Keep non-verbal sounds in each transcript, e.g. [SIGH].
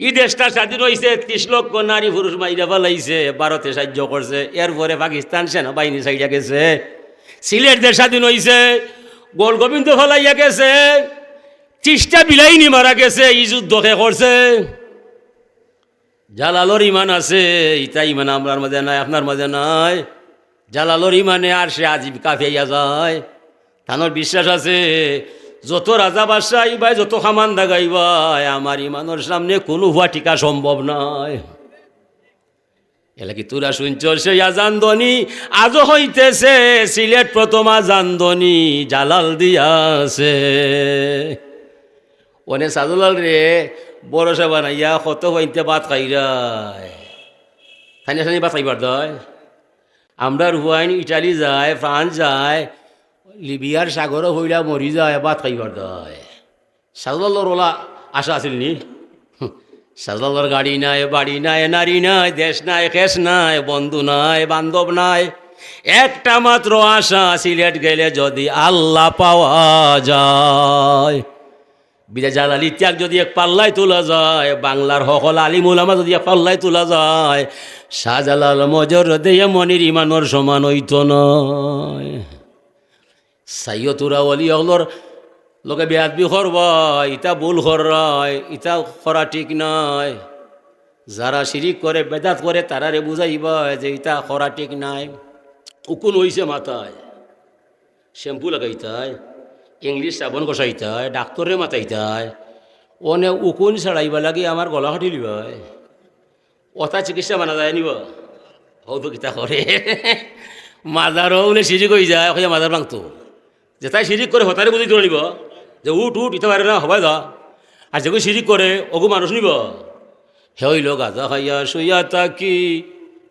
ই দেশটা স্বাধীন হয়েছে ত্রিশ লক্ষ নারী পুরুষ মাইরা ফেলাইছে, ভারতে সাহায্য করছে। এরপরে পাকিস্তান সেনাবাহিনী সাইডা গেছে। সিলেট দেশ স্বাধীন হয়েছে গোল গোবিন্দ ফেলাইয়া গেছে, ত্রিশটা বিলাইনি মারা গেছে, ই যুদ্ধকে করছে। জালালোর ইমান আছে ইতা ইমান আমার মাঝে নাই, আপনার মাঝে নাই। জালালোর ইমানে আর সে আজীব কাফিয়া যায়। তানোর বিশ্বাস আছে যত রাজা বাদশাহ আইবাই যত খামান দাগাইবাই আমার ইমানোর সামনে কোনো হুয়া টিকা সম্ভব নয় এলা কি তোরা শুনছ, সেই আজান্দনি আজও হইতেছে, সিলেট প্রথম আজান্দনি জালাল দিয়াছে। ওনে সাদুলাল রে, বড় সে বানাইয়া কত হইতে ভাত খাইরায়। খানি খানি ভাত খাইবার দয়। আমরা হুয়াইন ইটালি যায়, ফ্রান্স যায় লিবিয়ার সাগরও হইলা মরি যায় ভাত খাইবার দয়। সাদুলাল্লর ওলা আশা আছিল নি? সাজলালোর গাড়ি নাই বাড়ি নাই নারী নাই, দেশ নাই কেস নাই, বন্ধু নাই বান্ধব নাই। একটা মাত্র আশা সিলেট গেলে যদি আল্লাহ পাওয়া যায়। বিদা জালালি ত্যাগ যদি এক পাল্লায় তোলা যায়, বাংলার হকল আলিমুলামা যদি এক পাল্লায় তোলা যায়, শাহজালাল মজর দিয়ে মনির ইমানোর সমান হইত নয়। সাইয়তুরা অলি অগলর লোকে বেয়াদবি করবাই ইটা ভুল কররায় ইটা করা ঠিক নয় যারা শিরিক করে, বেদাত করে, তারারে বুঝাইবা যে ইটা করা ঠিক নাই। উকুন হইছে মাথায়। শ্যাম্পু লাগাইতায়, ইংলিশ সাবন কষাইতায় ডাক্তরে মাতাইতায়। অনে উকুন ছাড়াইবা লাগে আমার গলা কাটি লিবাই অথা চিকিৎসা মানা যায় নিব। হতো কিতা করে। মাদারও উনি সিরিক হয়ে যায় মাদার ভাঙতো। যে তাই সিরিক করে হতারে বুঝি তুলে নিব, যে উঠ উঠ ইতে পারে না হবাই দা আর যেগুলো সিরিক করে ওগু মানুষ নিব হে হইল গাদা খাইয়া শুইয়া তাকি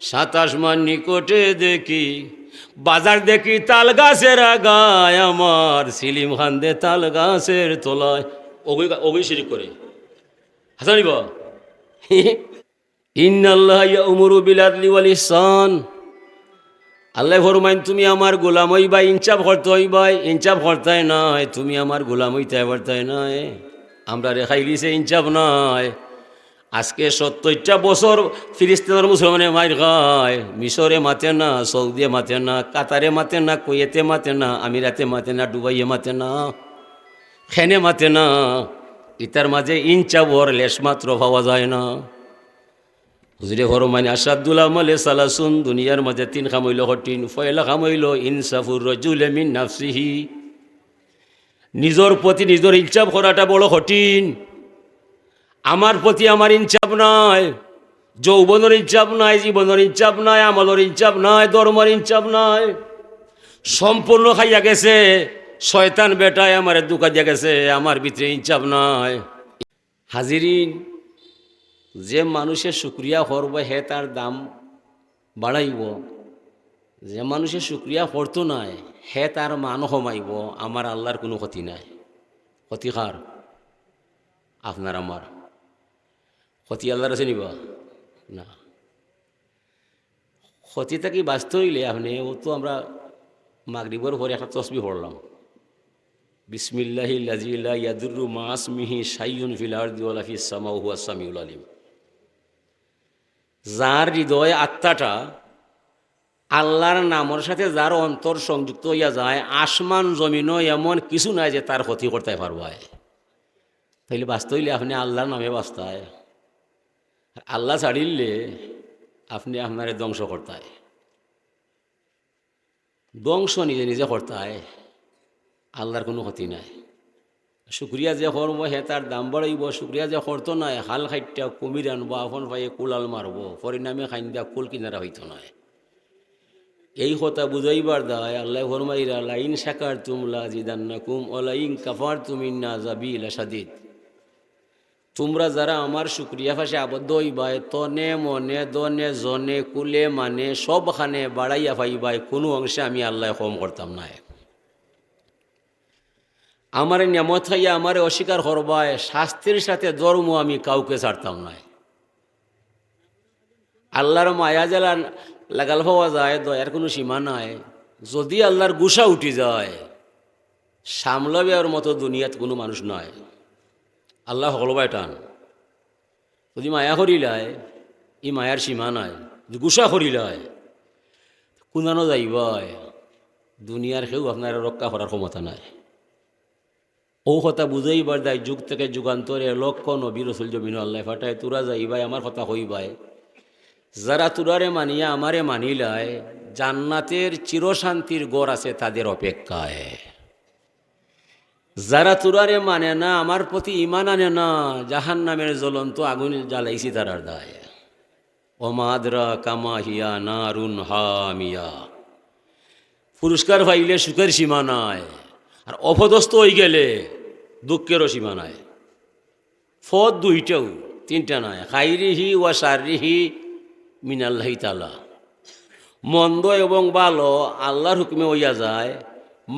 সাতাশ মান নিকটে দেখি বাজার দেখি তাল গাছের আগায় আমার সিলিম খান দে তাল গাছের তলায়। ওগুই ওগুই সিরিক করে হাসা নিব ইন্নাল্লাহ উমরু বিলাদলি ওয়াল ইহসান। আল্লাহ ফরমাইন, তুমি আমার গোলাম হইবা ইনচাপ করতে হইবাই ইনচাপ করতে নয় তুমি আমার গোলাম হইতে পারতে নয় আমরা রেখাই দিছে ইনচাপ নয় আজকে সত্তরটা বছর ফিলিস্তিনের মুসলমানে মার খায় মিশরে মাতে না সৌদিয়ে মাতে না, কাতারে মাতে না, কুয়েতে মাতে না, আমিরাতে মাতে না ডুবাইয়ে মাতে না খেনে মাতে না। ইতার মাঝে ইনচাপর লেশ মাত্র পাওয়া যায় না। হুজুরে ফরমানি আসাদুল আমলে সালাসুন, দুনিয়ার মাঝে তিন খামইল হটিন ফয়লা খামইল, ইনসাফুর রজুল মিন নাফসিহি। নিজর প্রতি নিজর ইনসাফ করাটা বড় কঠিন। আমার প্রতি আমার ইনসাফ নয় যৌবনের ইনসাফ নাই, জীবনের ইনসাফ নাই, আমলের ইনসাফ নাই, ধর্মের ইনসাফ নাই। সম্পূর্ণ খাইয়া গেছে, শয়তান বেটায় আমার দুকা দিয়া গেছে, আমার ভিতরে ইনসাফ নাই। হাজিরিন যে মানুষের শুক্রিয়া করবে হে তার দাম বাড়াইব। যে মানুষের শুক্রিয়া করতো নাই, হে তার মান কমাইব, আমার আল্লাহর কোনো ক্ষতি নাই। ক্ষতি কার? আপনার আমার। ক্ষতি আল্লাহর আছে নিব? না। ক্ষতিটা কি বাঁচতে হইলে আপনি, ও তো আমরা মাগরিবর পরে একটা তসবি পড়লাম। বিসমিল্লাহি লাজিল্লা ইয়াদুরু মাসমিহি সাইয়ুন ফিল আরদি ওয়ালা ফিস সামাউ হুয়া সামিউল আলিম। যার হৃদয় আত্মাটা আল্লাহর নামের সাথে যার অন্তর সংযুক্ত হইয়া যায়, আসমান জমিনও এমন কিছু নাই যে তার ক্ষতি করতে পারবায় তাইলে বাঁচতে হইলে আপনি আল্লাহর নামে বাঁচতায় আল্লাহ ছাড়িলে আপনি আপনারে ধ্বংস করতায়। ধ্বংস নিজে নিজে করতায়। আল্লাহর কোনো ক্ষতি নাই। শুক্রিয়া যে করব হে তার দাম বাড়াইব, শুক্রিয়া যে করতো নাই, হাল খাইটা কমির আনব, আপন ভাইয়ে কুলাল মারব, পরিণামে খাইন দিয়া কুল কিনারা হইতো নয় এই কথা বুঝাইবার দায় আল্লাহ ফরমাইরা, লাইন শাকার তুমলা জিদান্নাকুম ওলাইন কাফার তুমি না যাবি সাদিদ তোমরা যারা আমার শুক্রিয়া ফাঁসে আবদ্ধ হইবাই, তনে মনে, দনে জনে, কুলে মানে সবখানে বাড়াইয়া পাইবাই কোনো অংশে আমি আল্লাহ কম করতাম না আমার নিয়ামত খাইয়া আমারে অস্বীকার করবায়, শাস্তির সাথে ধর্ম আমি কাউকে ছাড়তাম না। আল্লাহর মায়া জেলা লাগাল পাওয়া যায়, দয়ার কোনো সীমা নাই। যদি আল্লাহর গুসা উঠি যায়, সামলাবে ওর মতো দুনিয়াত কোনো মানুষ নয় আল্লাহ হলবায় টান। যদি মায়া করিলায় ই মায়ার সীমা নাই। গুসা করিলায়, কোনানো যাইবাই দুনিয়ার কেউ আপনার রক্ষা করার ক্ষমতা নাই। ও কথা বুঝাইবার দায়, যুগ থেকে যুগান্তরে লক্ষ নবী রসুল জমিন আল্লাহ ফাটায়, তোরা যাইবাই, আমার কথা হইবাই। যারা তুরারে মানিয়া আমারে মানিলায়, জান্নাতের চিরশান্তির গড় আছে তাদের অপেক্ষায়। যারা তুরারে মানে না, আমার প্রতি ইমান আনে না জাহান নামের জ্বলন্ত আগুন জ্বালাইছি তারার দায়। অমাদরা কামাহিয়া নারুন হামিয়া। পুরস্কার পাইলে সুখের সীমা নাই। আর অপদস্থ হয়ে গেলে দুঃখেরও সীমা নাই। ফদ দুইটাও, তিনটা নাই। খাইরিহি ওয়া সারিহি মিনাল্লাহি তালা মন্দ এবং ভালো আল্লাহর হুকুমে হইয়া যায়,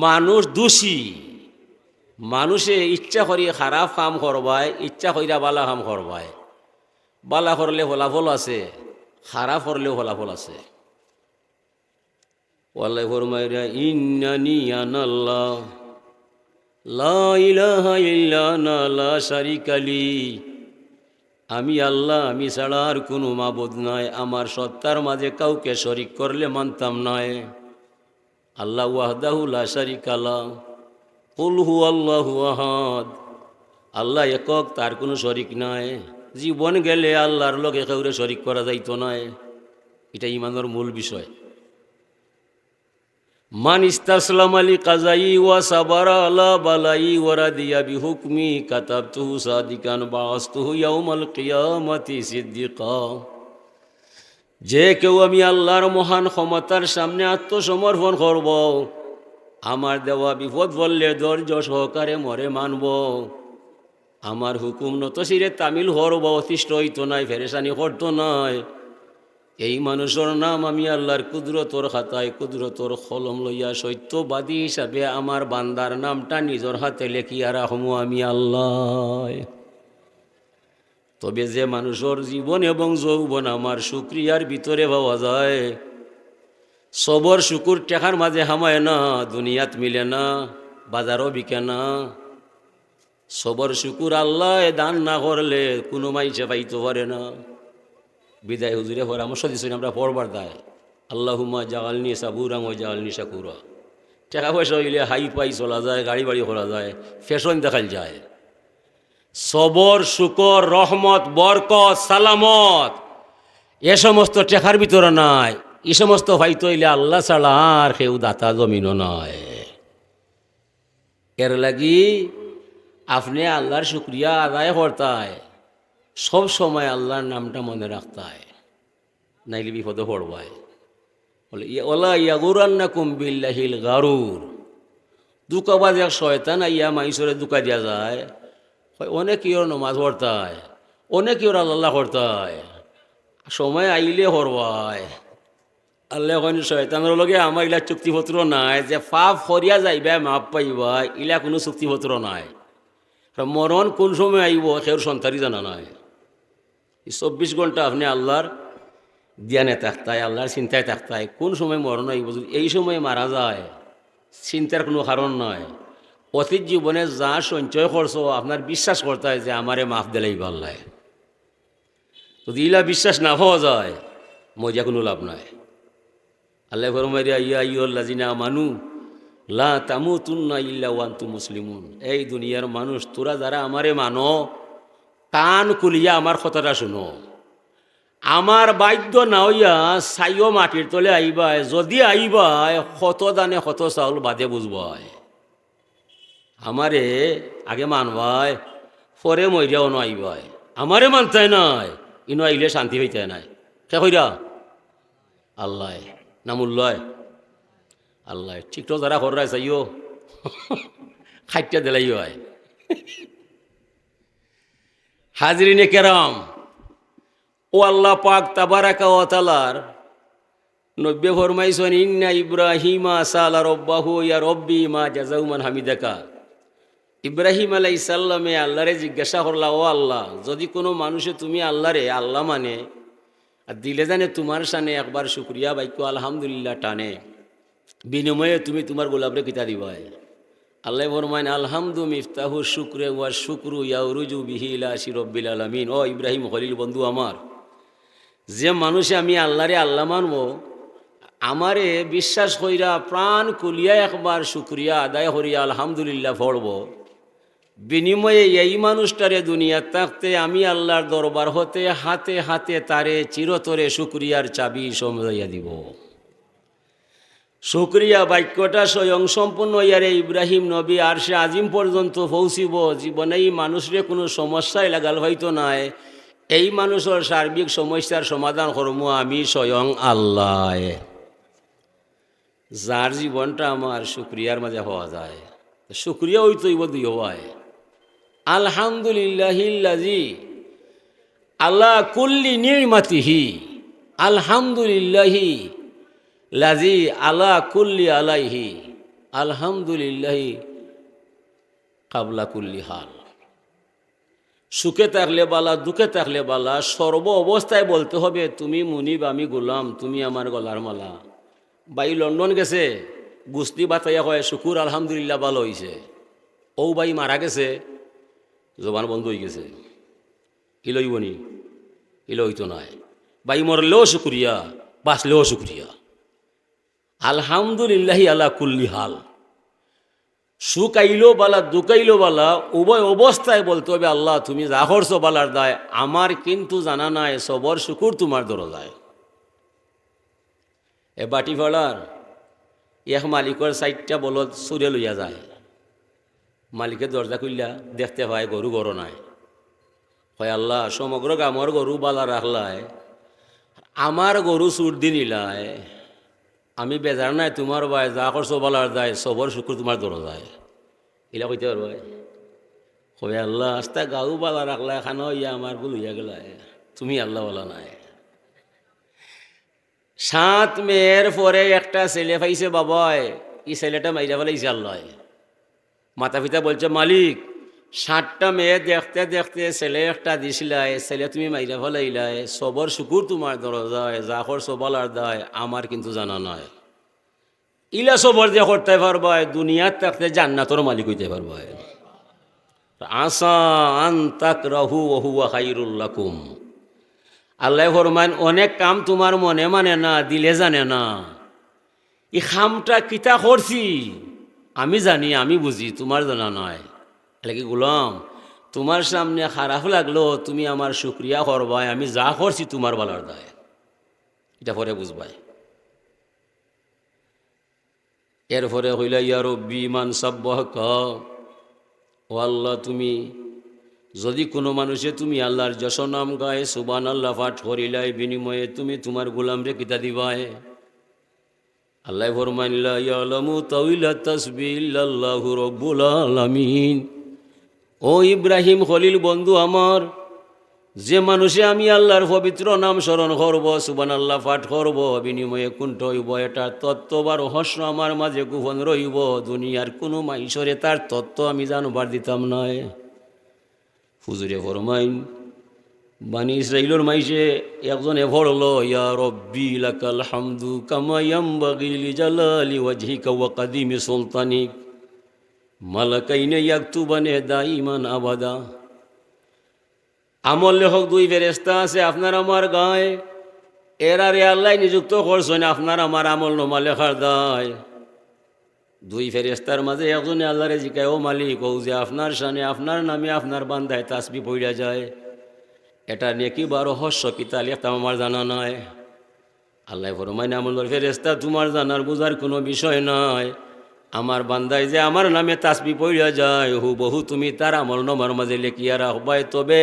মানুষ দোষী। মানুষে ইচ্ছা করি খারাপ কাম করবায়, ইচ্ছা করিয়া বালা কাম করবায়। বালা করলে ফলাফল আছে, খারাপ করলেও ফলাফল আছে। ওয়াল্লাই ফরমাইরা ইন্নানি আনাল্লাহ। লা ইলাহা ইল্লা আনা লা শারিকা আমি আল্লাহ, আমি ছাড়া আর কোনো মাবুদ নয় আমার সত্তার মাঝে কাউকে শরিক করলে মানতাম নয় আল্লাহ ওয়াহদাহু লা শারিকা লা। কুল হু আল্লাহু আহাদ। আল্লাহ একক, তার কোনো শরিক নাই জীবন গেলে আল্লাহর লগে কাউরে শরিক করা যাইতো নয় এটা ইমানের মূল বিষয়। মান ইস্তাসলাম আলী কাজাই ওয়া সাবারা আলা বালাই ওয়ারা দিয়া বিহুকমি কাতাবতুহু সাদিকান বাস্তুহু ইয়াউমাল কিয়ামতি সিদ্দিকা যে কেউ আমি আল্লাহর মহান ক্ষমতার সামনে আত্মসমর্পণ করব, আমার দেওয়া বিপদ বললে ধৈর্য সহকারে মরে মানব। আমার হুকুম নতশিরে তামিল হরব অতিষ্ঠ হইতো নাই, ফেরেশানি করতো নয় এই মানুষের নাম আমি আল্লাহর কুদরতর খাতায় কুদরতর কলম লইয়া সত্যবাদী হিসাবে আমার বান্দার নামটা নিজের হাতে লেখিয়া রাখমু আমি আল্লাহ। তবে যে মানুষের জীবন এবং যৌবন আমার সুক্রিয়ার ভিতরে পাওয়া যায়, সবর, শুকুর, টেকার মাঝে হামায় না, দুনিয়াত মিলে না, বাজারও বিকে না। সবর, শুকুর আল্লাহ দান না করলে কোনো মাইসে পাইতে পারে না। বিদায় হুজুরে পরামর্শ দিচ্ছেন আমরা পড়বার দায়। আল্লাহুমা জাগালনি সাবুরাং ও জাগালনি সাকুরা টাকা পয়সা হইলে হাই পাই চলা যায়, গাড়ি বাড়ি খোলা যায়, ফ্যাশন দেখাল যায়। সবর, শুকর, রহমত, বরকত, সালামত, এ সমস্ত টেকার ভিতরে নাই। এ সমস্ত হয়তো হইলে আল্লাহ ছাড়া আর কেউ দাতা জমিনও নয় এর লাগি আপনি আল্লাহর শুক্রিয়া আদায় করতায়। সব সময় আল্লাহর নামটা মনে রাখতায় নাইলে বিপদে পড়বায় বলে ওলা ইয়াগুরান্না কুম্বিল্লাহিল গারুর। দুকাবাজ এক শয়তান আইয়া মাইসরে দুকা দিয়া যায়। হয় অনেক ইয়র নমাজ পড়তায় অনেক ইয়র আল্লাহ করতায় সময় আইলে হরবায় আল্লাহ কইন, শয়তানের লগে আমার ইলা চুক্তিপত্র নাই, যে ফাপ হরিয়া যাইবা মাপ পাইবা ইলা কোনো চুক্তিপত্র নাই। মরণ কোন সময় আইব সেওর সন্তানই জানা নাই। এই চব্বিশ ঘণ্টা আপনি আল্লাহর জ্ঞানে থাকতায় আল্লাহর চিন্তায় থাকতায় কোন সময় মরণ যদি এই সময় মারা যায়, চিন্তার কোনো কারণ নয় অতীত জীবনে যা সঞ্চয় করছ, আপনার বিশ্বাস করতে হয় যে আমারে মাফ দিলেই পাল্লাই যদি ইলা বিশ্বাস না পাওয়া যায়, মজা কোনো লাভ নাই। আল্লাহ ফরমাইয়া ইয়া ইয়ল্লাজিনা মানু লা তামুতুন্না ইল্লা ওয়ান্তু মুসলিমুন। এই দুনিয়ার মানুষ, তোরা যারা আমারে মানো কান কুলিয়া আমার কথাটা শুনো। আমার বাদ্য না হইয়া চাইও মাটির তলে আইবাই যদি আইবাই শত দানে শত চাউল বাদে বুঝবাই আমারে আগে মানবাই পরে মরিয়াও ন আইবাই আমারে মানতাই নাই, ইনো আইলে শান্তি হইতে নাই। কে কইরা? আল্লাহ নামুল্লয় আল্লাহ, ঠিক তো যারা হর রায় চাইও। খাইটা দিলাই হয় হাজরিনে কেরাম, ও আল্লাহ পাক তাবারাকা ও তালার নব্বে ফরমাইছেন, ইন্না ইব্রাহিমা সালা রব্বাহু ইয়া রব্বি মা জাজাউমান হামিদাকা। ইব্রাহিম আলাই সাল্লামে আল্লাহরে জিজ্ঞাসা করলা, ও আল্লাহ, যদি কোনো মানুষে তুমি আল্লাহরে আল্লাহ মানে আর দিলে জানে তোমার সানে একবার শুক্রিয়া বাক্য আলহামদুলিল্লাহ টানে। বিনিময়ে তুমি তোমার গোলাপরে কিতা দিবাই। আল্লাহ ফরমাইন আলহামদু মিফতাহু শুক্রে ওয়া শুক্রু ইয়াউরুজু বিহিলা শিরব্বিল আলামিন। ও ইব্রাহিম খলিল, বন্ধু আমার, যে মানুষে আমি আল্লাহরে আল্লাহ মানব, আমারে বিশ্বাস কইরা প্রাণ কুলিয়া একবার শুক্রিয়া আদায় করিয়া আলহামদুলিল্লাহ পড়ব। বিনিময়ে এই মানুষটারে দুনিয়া থাকতে আমি আল্লাহর দরবার হতে হাতে হাতে তারে চিরতরে শুক্রিয়ার চাবি সমজাইয়া দিব। শুক্রিয়া, বাক্যটা স্বয়ং সম্পূর্ণ। ইয়ারে ইব্রাহিম নবী আর সে আজিম পর্যন্ত পৌঁছিব। জীবনে এই মানুষরে কোনো সমস্যায় লাগাল হয়তো নাই। এই মানুষের সার্বিক সমস্যার সমাধান করব আমি স্বয়ং আল্লাহ। যার জীবনটা আমার শুক্রিয়ার মাঝে হওয়া যায়। শুক্রিয়া ওই তৈব দুই হওয়ায়। আলহামদুলিল্লাহিল্লাজি আল্লাহ কুল্লি নির্মাতিহি আলহামদুলিল্লাহি লাজি আলা কুল্লি আলাইহি, আলহামদুলিল্লাহি কাবলা কুল্লি হাল। সুখে থাকলে বালা, দুঃখে থাকলে বালা, সর্ব অবস্থায় বলতে হবে, তুমি মুনিব, আমি গোলাম, তুমি আমার গলার মালা। বাই লন্ডন গেছে, গুস্তি বাতাইয়া হয় শুকুর, আলহামদুলিল্লাহ, ভালো হয়েছে ও বাই মারা গেছে, জবান বন্ধ হয়ে গেছে। কি লইব নি কি লইতো নাই। বাই মরলেও শুক্রিয়া, বাঁচলেও শুক্রিয়া। আলহামদুলিল্লাহি আলা কুল্লি হাল। সুখ বালা, দুকাইলো বালা, উভয় অবস্থায় বলতে হবে, আল্লাহ, তুমি করছ বালার দায়, আমার কিন্তু জানা নাই, সবর শুকুর তোমার দরজায়। এ বাটি ফলার এক মালিকর সাইডটা বলদ সুরে লইয়া যায়। মালিকে দরজা খুললা, দেখতে পায় গরু গরু নাই। হয় আল্লাহ, সমগ্র গামর গরু বালা রাখলায়, আমার গরু সুর দি নিলায়। আমি বেজার নাই, তোমার ভাই যা করছ বলার যায়, সবর শুক্র তোমার দৌড় যায়। এলা কইতে পারব কবে আল্লাহ, আস্তা গাও বালা রাখলা খানো ইয়া আমার গুল হইয়া গেল তুমি আল্লাহ বলা নাই। সাত মেয়ের পরে একটা ছেলে পাইছে বাবায়, এই ছেলেটা মাইরা ফেলাইছে আল্লাহ মাতা পিতা বলছে, মালিক ষাটটা মেয়ে দেখতে দেখতে ছেলে একটা দিছিলাই ছেলে তুমি মাইরা ফেলাইলাই, সবর শুকুর তোমার দরজায় যা করছ বলার দায়, আমার কিন্তু জানা নয় ইলা সবর যে করতে পারবায়, দুনিয়ার থাকতে জান্নাতর মালিক হইতে পারবায়। আসা আন তাক রাহু ওহু খাইরুল্লাকুম আল্লাহ ফরমান অনেক কাম তোমার মনে মানে না, দিলে জানে না। এই খামটা কিতা করছি? আমি জানি, আমি বুঝি, তোমার জানা নয় কি গুলাম? তোমার সামনে খারাপ লাগল, তুমি আমার শুক্রিয়া করবাই, আমি যা করছি তোমার বলার দায়। এটা পরে বুঝবাই। এরপরে হইলা, ইয়া রব্বি, মান সাব্বাহ ও আল্লাহ, তুমি যদি কোনো মানুষে তুমি আল্লাহর যশ নাম গায়ে সুবান আল্লাহ পাঠ করিলাই, বিনিময়ে তুমি তোমার গোলাম রে কিতা দিবায় আল্লাহ ফরমানিল্লা ইয়ালামু তাউইলা তাসবিল্লাহু রব্বুল আলামিন। ও ইব্রাহিম খলিল বন্ধু আমার, যে মানুষে আমি আল্লাহর পবিত্র নাম স্মরণ করব সুবান আল্লাহ পাঠ করব, বিনিময়ে কুণ্ঠ হইব, এটা তত্ত্ব বা রহস্য আমার মাঝে গোপন রইব, দুনিয়ার কোনো মাইসরে তার তত্ত্ব আমি জানবার দিতাম নয় হুজুরে ফরমাইন, বানি ইসরাইলর মাইসে একজনে ভরল ইয়া রব্বি লাকাল হামদু কামা ইয়ামবাগি জালালি ওয়াজহিকা ওয়া সুলতানিক। মালাকাইনে ইয়াকতুবানে দাইমান আবাদা। আমল লেখক দুই ফেরেস্তা আছে, আপনার আমার গায়ে। এর আরে আল্লাহ নিযুক্ত করছেন, আপনার আমার আমল নোমা লেখার দায়। দুই ফেরেস্তার মাঝে একজনে আল্লাহরে জিকায়, ও মালিক, ও যে আপনার সানে আপনার নামে আপনার বান্ধায় তাসবি পড়া যায়। এটা নেকি বা রহস্য কিতা লেখতাম আমার জানা নয় আল্লাহ ফরমাইন, আমল ফেরেস্তা তোমার জানার বোঝার কোনো বিষয় নয় আমার বান্দায় যে আমার নামে তাসবি পড়িয়া যায় হু বহু তুমি তার আমল নমার মাঝে লেখিয়া রাখবাই তবে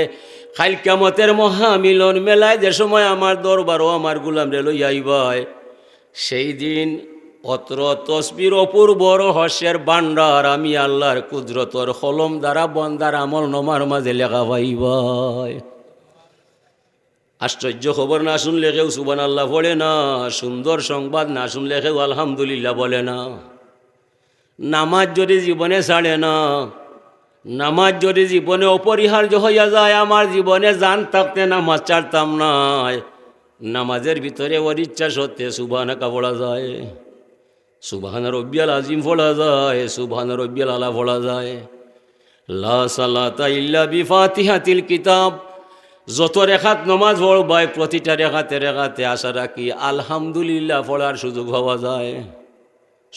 খাইল কামতের মহামিলন মেলায় যে সময় আমার দরবারও আমার গুলাম রে লইয়া আইবাই সেই দিন অত্র তসবির অপূর্ব রহস্যের বান্ডার আমি আল্লাহর কুদরতর কলম দ্বারা বন্দার আমল নমার মাঝে লেখা পাইবাই আশ্চর্য খবর না শুনলে কেউ সুবান আল্লাহ বলে না, সুন্দর সংবাদ না শুনলে কেউ আলহামদুলিল্লাহ বলে না। নামাজ যদি জীবনে ছাড়ে না, নামাজ যদি জীবনে অপরিহার্য হইয়া যায়, আমার জীবনে জান থাকতে নামাজ ছাড়তাম না। নামাজের ভিতরে ওর ইচ্ছা সত্যি সুবানা কাপড়া যায়, সুবহান রব্বিয়াল আজিম পড়া যায়, সুবহান রব্বিয়াল আলা পড়া যায়। লা সালাতা ইল্লা বিফাতিহাতিল কিতাব, যত রেখাত নমাজ পড়বায় প্রতিটা রেখাতে রেখাতে আশা রাখি আলহামদুলিল্লাহ পড়ার সুযোগ হওয়া যায়।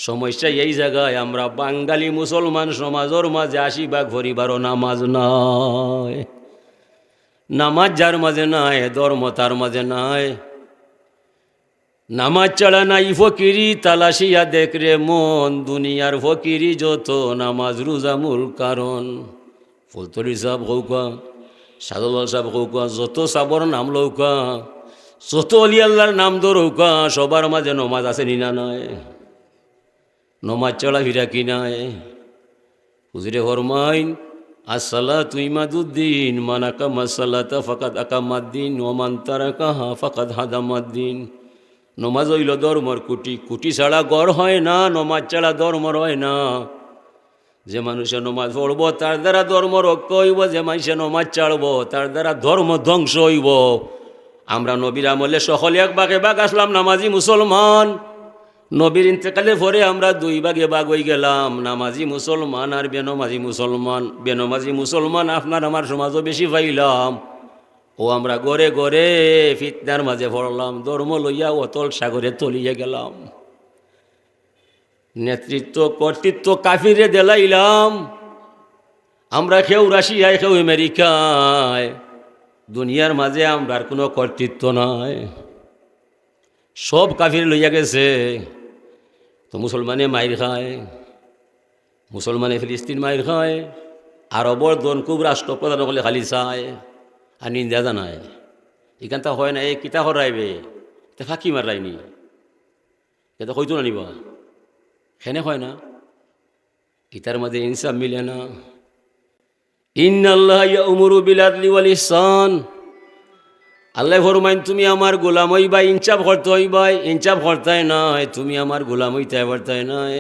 সমস্যা এই জায়গায়, আমরা বাঙালি মুসলমান সমাজের মাঝে আশি ভাগ পরিবারও নামাজ নাই। নামাজ যার মাঝে নাই, ধর্ম তার মাঝে নাই। নামাজ ছাড়া নাই ফকিরি, তালাশিয়া দেখ রে মন, দুনিয়ার ফকিরি যত, নামাজ রোজা মূল কারণ। ফুলতলি সাহেব হৌকা সাদুল্লাহ সাহেব হৌকা যত সাবর নাম লৌকা যত অলি নাম ধরৌকা সবার মাঝে নমাজ আছে নিনা নয় নমাজ চড়া ফিরা কি নাই? হুজরে ফরমাইন আসসালা তুই মাদুদ্দিন মান আকামা সালাতা ফাকাদ আকামাদ্দিন ওমান তারাকাহা ফাকাদ হাদামাদ্দিন নমাজ হইল ধর্মর কুটি। কুটি ছাড়া গড় হয় না, নমাজ ছাড়া ধর্মর হয় না। যে মানুষে নমাজ পড়ব, তার দ্বারা ধর্ম রক্ষ হইব। যে মানুষে নমাজ ছাড়ব, তার দ্বারা ধর্ম ধ্বংস হইব। আমরা নবীর আমলে সকলে এক বাঘে বাগ আসলাম, নামাজি মুসলমান। নবীর ইন্তেকালের পরে আমরা দুই ভাগে বাগ হয়ে গেলাম। নামাজি মুসলমান আর বেনমাজি মুসলমান। বেনমাজি মুসলমান, আপনার আমার সমাজও বেশি পাইলাম। ও আমরা গড়ে গড়ে ফিতনার মাঝে পড়লাম, ধর্ম লইয়া অতল সাগরে তলিয়ে গেলাম। নেতৃত্ব, কর্তৃত্ব কাফিরে দেলাইলাম। আমরা কেউ রাশিয়ায়, কেউ আমেরিকায়। দুনিয়ার মাঝে আমরার কোনো কর্তৃত্ব নাই। সব কাফির লইয়া গেছে। তো মুসলমানে মাইর খায়, মুসলমানে ফিলিস্তিন মাইর খায় আরবর দন খুব রাষ্ট্রপ্রধান হলে খালি চায় আর নিন্দা জানায়। এখান তা হয় না এই কিতা হরাইবে তে ফাঁকি মারাইনি এটা হইতো না নিবা সেনে হয় না? ইতার মাঝে ইনসাফ মিলে না? ইন্নাল্লাহ উমরু বিলাদলি ওয়াল ইহসান আল্লাহ ফরমাইন, তুমি আমার গোলাম হইবা ইনচাপ করতে হইবাই ইনচাপ করতাই নয় তুমি আমার গোলাম হইতে পারতাই নয়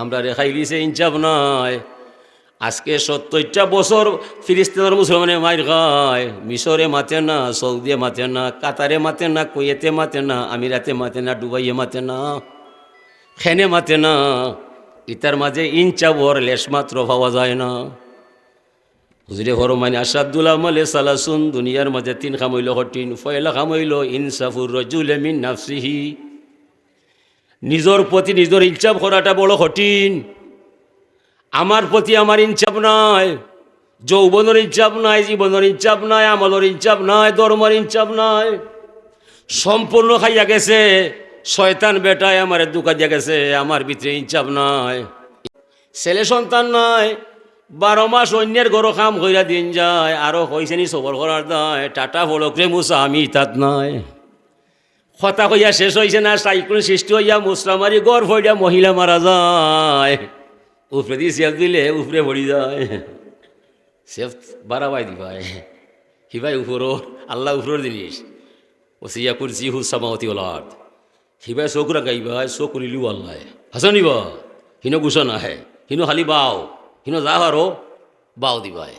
আমরা রেখাই দিছে ইনচাপ নয় আজকে সত্তরটা বছর ফিলিস্তিনের মুসলমানে মাইর খায়, মিশরে মাতে না সৌদিয়ে মাতে না, কাতারে মাতে না, কুয়েতে মাতে না, আমিরাতে মাতে না ডুবাইয়ে মাতে না, খেনে মাতে না। ইতার মাঝে ইনচাবর লেশ মাত্র পাওয়া যায় না। হুজরে হরমানি আসাদুল আমলে সালাসুন, দুনিয়ার মাঝে তিন খামইল হটিন ফয়লা খামইল, ইনসাফুর রজুল মিন নাফসিহি। নিজর প্রতি নিজর ইনসাফ করাটা বড় কঠিন। আমার প্রতি আমার ইনসাফ নাই, যৌবনের ইনসাফ নাই, জীবনের ইনসাফ নাই, আমলের ইনসাফ নাই, ধর্মের ইনসাফ নাই। সম্পূর্ণ খাইয়া গেছে, শয়তান বেটায় আমার দুকা দিয়া গেছে, আমার ভিতরে ইনসাফ নাই। ছেলে সন্তান নাই বারো মাস অন্যের গরো কাম কইরা দিন যায়, আরও হয়েছে নি সবর করার দায়, টাটা ফলকরে মুসা, আমি তাত নাই। কথা কইয়া শেষ হয়েছে না সাইকেল সৃষ্টি হইয়া মুসলামারি গড় ফইয়া মহিলা মারা যায়। উপরে দিয়ে সেফ দিলে উপরে ভরি যায়। সেফ বাড়াবাই দিবাই। হিবাই উপরও আল্লাহ উপরের জিনিস। ও সিয়া কুরসি হু সামাওতি ওলাদ হিবাই চকুরা গাইবাই চকু নিলিও আল্লাহ। হাসনিবা, হিনো গুছ নাহে হিনো খালি বাও। হিনো যা হারো বাও দিবাই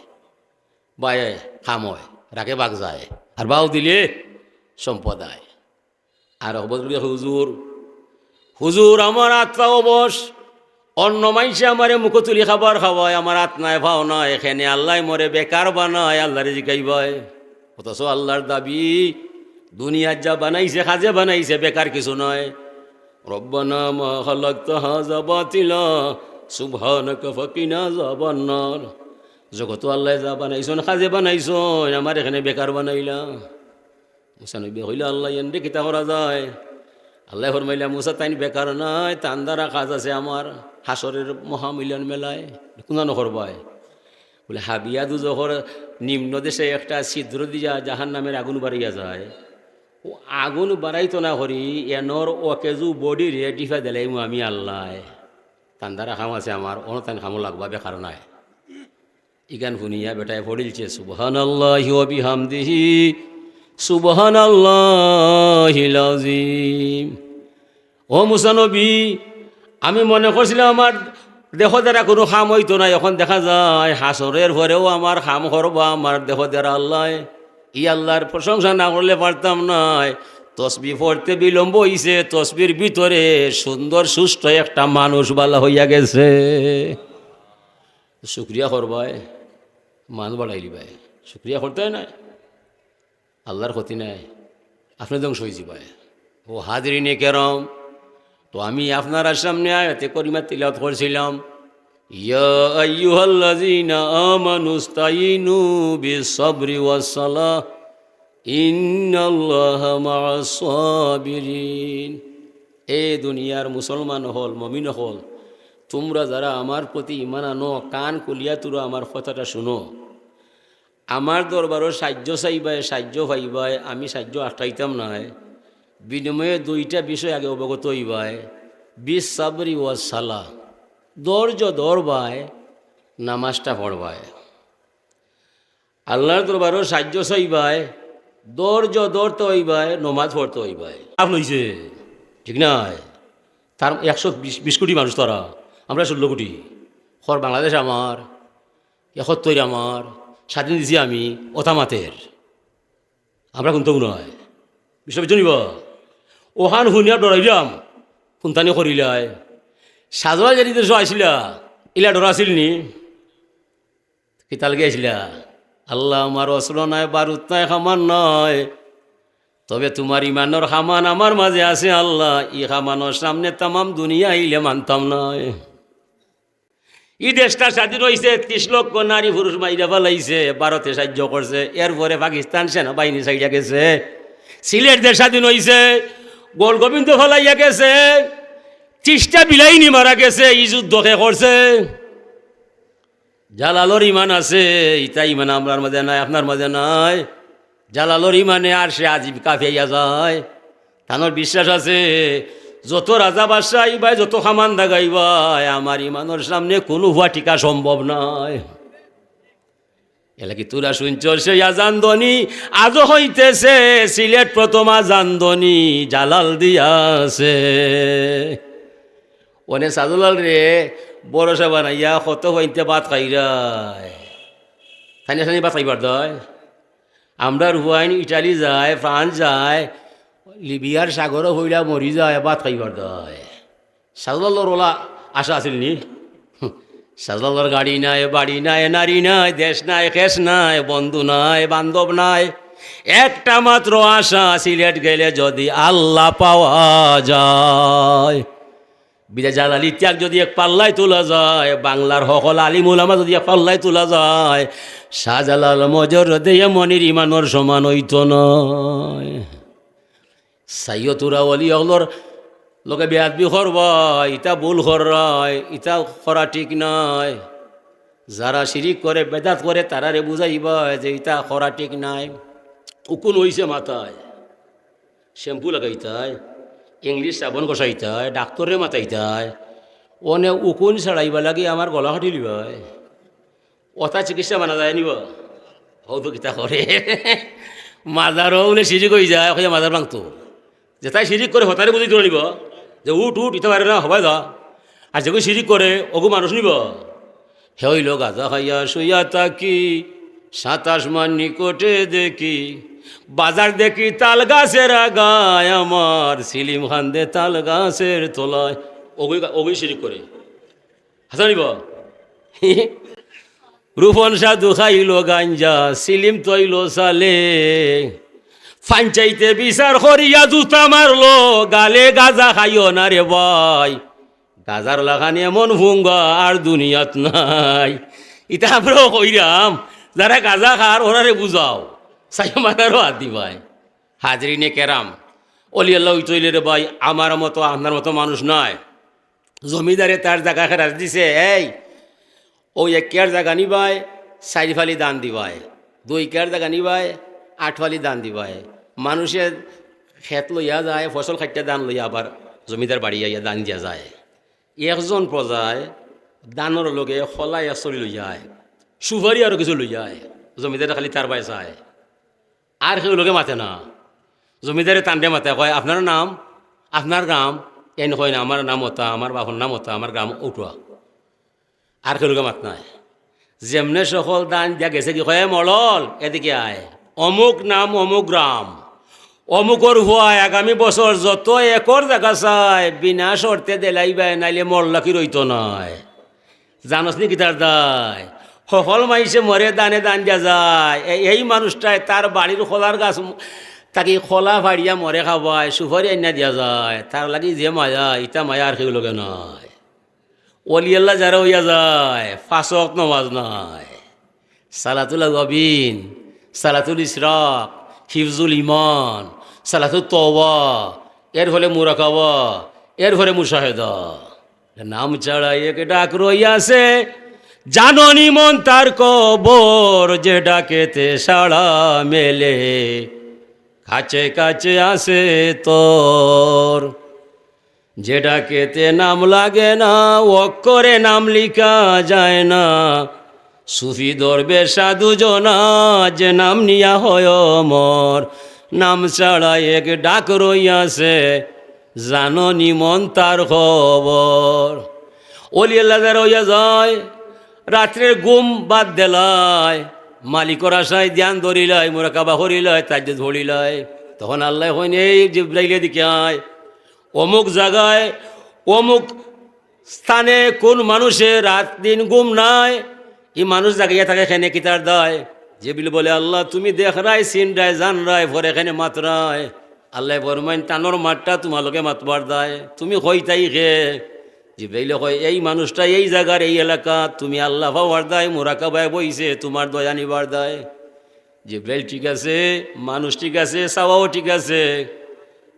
বায়ে খাম হয় রাখে বাঘ যায় আর বাও দিলে সম্পদ আর হবদুল্লাহ হুজুর হুজুর আমার আত্মা অবশ অন্য মাইসে আমারে মুখ তুলি খাবার খাওয়ায় আমার আত্মায় ভাও নয় এখানে আল্লাহ মরে বেকার বানায় আল্লাহরে জিকাইবায় অথচ আল্লাহর দাবি দুনিয়ার যা বানাইছে খাজে বানাইছে বেকার কিছু নয় রব্বানা মা হাযা বাতিলা সুবহানাকা ফাকিনা যাবান্নার জগত আল্লাহ যা বানাইছন কাজে বানাইছন আমার এখানে বেকার বানাইলা মুসানবী হইলে আল্লাহ এনরে কিতা করা যায় আল্লাহ ফরমাইলা মুসা তাইন বেকার নাই তান দ্বারা কাজ আছে আমার হাসরের মহামিলন মেলায় কোনা করবাই বলে হাবিয়াদু যখন নিম্ন দেশে একটা ছিদ্র দিয়া জাহান নামের আগুন বাড়িয়া যায় ও আগুন বাড়াইতো না করি এনর অকেজু বডি রে ডিফা দিলাই আমি আল্লাহ তান দ্বারা খাম আছে আমার অনতান খামো লাগবা বেকার নাই। ইগান শুনিয়া বেটায় পড়িলছে সুবহান আল্লাহ বিহামদিহি সুবহান আল্লাহিম ও মুসানবী আমি মনে করছিলাম আমার দেহ দ্বারা কোনো খাম হইতো না এখন দেখা যায় হাসরের পরেও আমার খাম করবা আমার দেহ দ্বারা আল্লাহ। ই আল্লাহর প্রশংসা না করলে পারতাম নাই। তসবি পড়তে বিলম্ব হইছে, তসবির ভিতরে সুন্দর, সুস্থ একটা মানুষ বালা হইয়া গেছে। শুক্রিয়া করবাই মান বাড়াইলি ভাই। শুক্রিয়া করতে হয় না আল্লাহর ক্ষতি নাই। আপনি ধ্বংস হয়ে যাবে ও হাজরিনে কেরম, তো আমি আপনার সামনে আয়তে করিমা তিলাত করছিলাম। ইয়া আইয়ুহাল্লাযীনা আমানু ইস্তাইনু বিস-সাবরি ওয়াস-সালাহ। এ দুনিয়ার মুসলমান হল, মমিন হল, তোমরা যারা আমার প্রতি ইমান আনো, কান কুলিয়া তোরা আমার কথাটা শুনো। আমার দরবারও সাহায্য চাইবাই, সাহায্য পাইবাই, আমি সাহায্য আটকাইতাম নাই। বিনিময়ে দুইটা বিষয় আগে অবগত হইবাই। বিশ সাবরি ও সালা ধৈর্য ধরবায় নামাজটা পড়বায় আল্লাহর দরবারও সাহায্য চাইবাই ধৈর্য ধরতে হইবাই নমাজ পড়তে হইবাই লাভ লইছে। ঠিক নাই? তার একশো বিশ কোটি মানুষ তারা। আমরা ষোলো কোটি। খর বাংলাদেশ আমার, একাত্তর আমার, স্বাধীন দিছি আমি অতামাতের আমরা কোনটাও নয় বিশ্ববিদ্য নিব ওহান শুনিয়া ডরাইলাম কোনটানি করিলাই। সাজোয়া যদি দেশ আইছিলা, ইলা ডরা আছিল নি। কিতালকে আইছিলা। আল্লাহ আমার অস্ত্র নাই, বারুদ নাই খামান নয় তবে তোমার ইমানের খামান আমার মাঝে আছে আল্লাহ। ই খামানোর সামনে তামাম দুনিয়া আইলে মানতাম নয় ই দেশটা স্বাধীন হয়েছে ত্রিশ লক্ষ নারী পুরুষ মাইরা ফেলাইছে, ভারতে সাহায্য করছে। এরপরে পাকিস্তান সেনাবাহিনী সাইডা গেছে। সিলেট দেশ স্বাধীন হয়েছে গোল গোবিন্দ ফেলাইয়া গেছে ত্রিশটা বিলাইনি মারা গেছে ই যুদ্ধকে করছে। জালালোর ইমান আছে ইতা ইমান আমার মাঝে নাই, আপনার মাঝে নাই। জালালোর ইমানে আর সে আজীব কাফিয়া যায়। তানোর বিশ্বাস আছে, যত রাজা বাদশাহ আইবাই যত খামান দাগাইবাই আমার ইমানোর সামনে কোনো হুয়া টিকা সম্ভব নয় এলা কি তোরা শুনছ, সেই আজান্দনি আজও হইতেছে, সিলেট প্রথম আজান্দনি জালাল দিয়াছে। ওনে সাদুলাল রে বড় সে বানাইয়া কত হইতে ভাত খাইরায়। খানি খানি ভাত খাইবার দয়। আমরা হুয়াইন ইটালি যায়, ফ্রান্স যায়, লিবিয়ার সাগরও হইলা মরি যায় ভাত খাইবার দয়। সাদুলাল্লর ওলা আশা আছিল নি? সাজলালোর গাড়ি নাই, বাড়ি নাই, নারী নাই, দেশ নাই, কেস নাই, বন্ধু নাই, বান্ধব নাই। একটা মাত্র আশা, সিলেট গেলে যদি আল্লাহ পাওয়া যায়। বিদা জালালি ত্যাগ যদি এক পাল্লায় তোলা যায়, বাংলার সকল আলিমুলামা যদি এক পাল্লায় তোলা যায়, শাহজালাল মজর দেয়া মনির ইমানোর সমান হইত নয়। সাইয়তুরা অলি অগলর লোকে বেয়াদবি করবাই ইটা ভুল করায় ইটা করা ঠিক নয় যারা শিরিক করে, বেদাত করে, তারারে বুঝাইবাই যে ইটা করা ঠিক নাই। উকুন হইছে মাথায়, শ্যাম্পু লাগাইতায়। ইংলিশ সাবন কষাইতায় ডাক্তরে মাতাইতায় অনে উকুন ছাড়াইবা লাগে আমার গলা কাটি লিবাই অথা চিকিৎসা মানা যায় নিব? হতো কিতা করে মাদারও বলে সিরিক হয়ে যায় ওখানে মাদার ভাঙতো যে তাই সিরিক করে হতারে বুঝি তুলে নিব যে উঠ উঠ, ইতে পারে না, হবাই দা আর যেগুলো সিরিক করে ওগু মানুষ নিব। হে হইল গাজা খাইয়া, শুইয়া তাকি সাতাশ মান নিকটে দেখি, বাজার দেখি তাল গাছের গায় আমার সিলিম খান দে তাল গাছের তলায়। ওগুই ওগুই সিরিক করে। হাসা নিব [LAUGHS] রূপন সাধু খাইল গাঞ্জা, সিলিম তৈল সালে। ফাঞ্চাইতে বিচার করিয়া জুতা মারলো, গালে গাজা খাইও না রে ভাই। গাজার লাগানি এমন ভুঙ্গা আর দুনিয়াত নাই। ইটা আমরাও কইরাম যারা গাজা খার ওরারে বুঝাও। সাই মারারও হাত দিবাই হাজরি নে কেরাম অলি আল্লাহ তৈলে রে ভাই, আমার মতো, আপনার মতো মানুষ নয় জমিদারে তার জায়গা খেরাজ দিছে, এই ওই এক কেয়ার জায়গা নিবাই চারি ফালি দান দিবাই দুই কেয়ার জায়গা নিবাই আট ফালি দান দিবাই মানুষের খেত লইয়া যায়, ফসল খাইতে দান লইয়া আবার জমিদার বাড়ি আইয়া দান দিয়া যায়। একজন প্রজায় দানৰ লগে সলাই চলি লৈ যায় সুপারি আৰু কিছু লৈ যায় জমিদাৰে খালি তাৰ বাই চায় আর কেউ লোকে মাতে না। জমিদারে টানতে মাতে, কয়, আপনার নাম? আপনার গ্রাম? এন কয় না, আমার নাম হতা আমার বাপর নাম হতা আমার গ্রাম উঠোয়া আর কেউ লোকে মাত নাই। যেমনে সকল দান দিয়া গেছে কি, কয় মলল এদিকে আয়। অমুক নাম, অমুক গ্রাম অমুকর হুয়ায় আগামী বছর যত একর দেখা চায় বিনা শর্তে দেলাইবাই, নাইলে মরলাকি রইত নয় জানস নি কি তার দায় সকল মাইসে মরে দানে, দান দিয়া যায় এই- মানুষটাই তার বাড়ির খোলার গাছ, তাকে খোলা ফাড়িয়া মরে খাবায় সুপারি আইনা দিয়া যায়। তার লাগি যে মায়া, ইটা মায়া আর সেগুলো নয় অলিয়াল্লা যারা হইয়া যায় ফাঁসক নমাজ নয় সালাতুল গবিন সালাতুল ইসরাক হিফজুল ইমান সালাতুল তওবা এর ফলে মুরাকাবা এর ফলে মুশাহেদা নাম ছাড়া এক ডাক রইয়াছে জাননি মন তার কবর যে ডাকেতে সাড়া মেলে। কাছে কাছে আসে তোর। যেটা কেতে নাম লাগে না, অক্ষরে নাম লিখা যায় না। সুফি দরবে সাধু জনা, যে নাম নিয়া হয় মর নাম ছাড়া এক ডাক রইয়াছে জানো নিমন তার খবর। অলি আল্লাহ রইয়া যায় রাত্রের গুম বাদ দেলায় মালিকর আশায় ধ্যান ধরিলাই মোরা কাবা হরিলাই তাজ্য ধরিলাই। তখন আল্লাহ হইন, এই জিব্রাইলে দিকে আয়। অমুক জায়গায়, অমুক স্থানে কোন মানুষের রাত দিন গুম নাই এই মানুষ জাগাইয়া থাকে এখানে কিতার দায়? যে বিল বলে আল্লাহ, তুমি দেখ রায়, সিন রায়, জান রায়, ভরে এখানে মাতরায় আল্লাহ বরমাইন, টানোর মাঠটা তোমালোকে মাতবার দায়। তুমি হইতাই খে জিব্রাইলে কয়, এই মানুষটা এই জায়গার, এই এলাকা, তুমি আল্লাহ পাওয়ার দায় মোরাকাবায় বইছে, তোমার দয়া নিবার দায়। জিব্রাইল, ঠিক আছে, মানুষ ঠিক আছে সাওয়াও ঠিক আছে,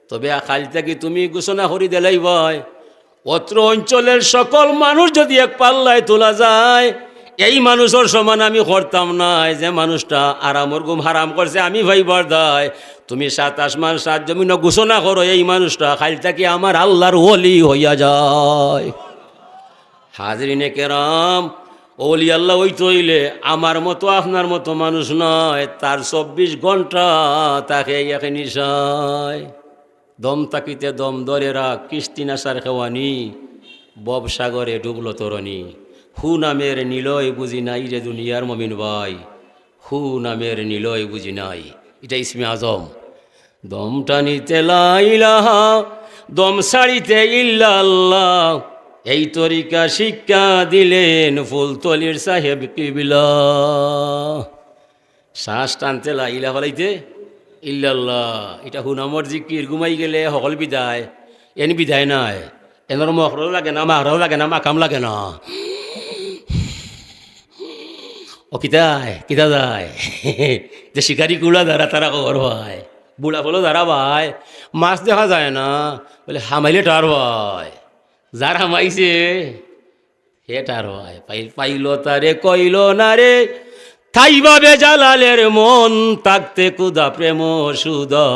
তবে খালি থাকি তুমি ঘোষণা করি দিলাই ভাই। অত্র অঞ্চলের সকল মানুষ যদি এক পাল্লায় তোলা যায়, এই মানুষের সমান আমি করতাম না যে মানুষটা আরামর ঘুম হারাম করছে, আমি ভাইবার দায়। তুমি সাত আসমান, সাত জমিন ঘোষণা করো, এই মানুষটা খালি আমার আল্লাহর ওলি হইয়া যায়। হাজরিনে কেরাম, ওলি আল্লাহ ওই তৈলে, আমার মতো আপনার মতো মানুষ নয়, তার চব্বিশ ঘণ্টা তাকে একে নিশায়। দম তাকিতে দম ধরে রাখ, কিস্তি নাসার খেওয়ানি, বব সাগরে ডুবলো তরণী। হু নামের নীলয় বুঝি নাই রে দুনিয়ার মমিন ভাই, হু নামের নীলয় বুঝি নাই, এটা ইসমে আজম। দম টানিতে লাইলাহা দম সারিতে ইল্লাল্লাহ। এই তরিকা শিক্ষা দিলেন ফুলতলির সাহেব কিবিলা। শ্বাস টানতে লাইলা ফলাইতে ইল্লাল্লাহ। এটা হুনামর জিকির, ঘুমাই গেলে সকল বিদায়। এন বিদায় নাই। এনর মখরও লাগে না মাহরাও লাগে না, মাকাম লাগে না। ও কিতায়, কিতা যায়? যে শিকারি কুলা দ্বারা তারা খবর ভাই বুড়া ফলো দ্বারা ভাই, মাছ দেখা যায় না। বলে, হামাইলে টার ভাই যার হামাইছে হে টার ভাই। পাই পাইল তারে কইল না রে থাইভাবে জালালের মন, তাকতে কুদা প্রেম সুদা।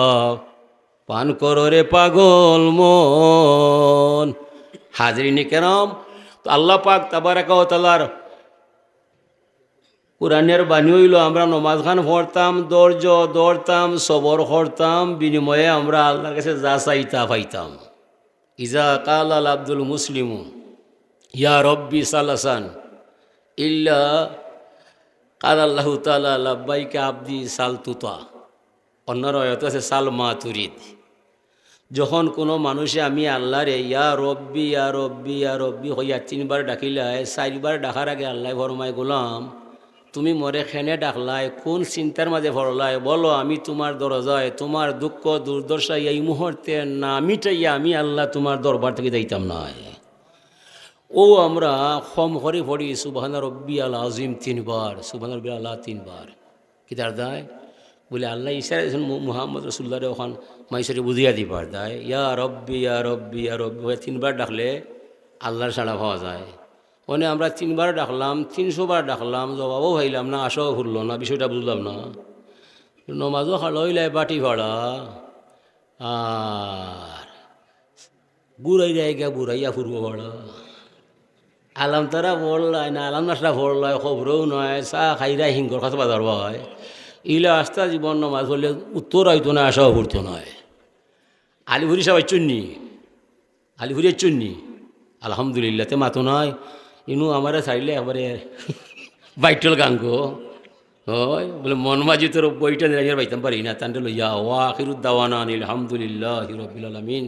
পান করো রে পাগল মন। হাজরিনি কেরম তো আল্লাহ পাক তাবারাকার কোরআনের বাণী হইল, আমরা নমাজ খান পড়তাম দর্জ দৌড়তাম সবর করতাম, বিনিময়ে আমরা আল্লাহর কাছে যা চাইতা পাইতাম। ইজা কাল আল আব্দুল মুসলিম, ইয়া রব্বি সালাসান, ইল্লা কাল আল্লাহ তালা লাব্বাইকে আব্দি সাল তুতা অন্য রয়ত আছে, সাল মা তুরিদ। যখন কোনো মানুষে আমি আল্লাহরে ইয়া রব্বি ইয়া রব্বি ইয়া রব্বি হইয়া তিনবার ডাকিলাই চারিবার ডাকার আগে আল্লাহ ভরমাই গোলাম তুমি মরে খেনে ডাকলাই, কোন চিন্তার মাঝে ভরলাই? বলো, আমি তোমার দরজায়, তোমার দুঃখ, দুর্দশা এই মুহূর্তে না মিটাইয়া আমি আল্লাহ তোমার দরবার থেকে যাইতাম না ও আমরা খম করে পড়ি সুবাহানা রব্বি আল আজিম তিনবার, সুবাহানা রব্বি আল্লাহ তিনবার। কিতার দায়? বলে, আল্লাহ ইসার মুহাম্মদ রসুল্লাহ ওখান মাইসরে বুঝিয়া দিবার দায়। ইয়া রব্বি ইয়া রব্বি ইয়া রব্বি তিনবার ডাকলে আল্লাহর সাড়া পাওয়া যায়। মানে আমরা তিনবার ডাকলাম তিনশো বার ডাকলাম, জবাবও ভাইলাম না, আশাও ঘুরলো না, বিষয়টা বুঝলাম না। নমাজও খালইলাই বাটি ভাড়া। আর বুড়াই জায়গা বুড়াইয়া ফুরবো ভাড়া। আলাম তারা পড়লাই না, আলাম নাসরা পড়লাই খবরও নয় চাহ খাইরা হিংকর কথা বাজার হয় ইলা আস্তা জীবন নমাজ হলে উত্তর হয়তো না, আশাও ঘুরতো নয় আলিভুরি সবাই চুন্নি আলিভুরির চুন্নি। আলহামদুলিল্লাহ, তে মাতো নয় ইনু আমারে চাইলে একবারে বাইটল গাঙ্গো। হয়, বলে মনমাজি তোর বইটা দিলে পাইতাম পারি না তান্ডে লইয়া, ওয়া আখিরুদ্দাওয়ানা আলহামদুলিল্লাহ হিরবিল আলমিন।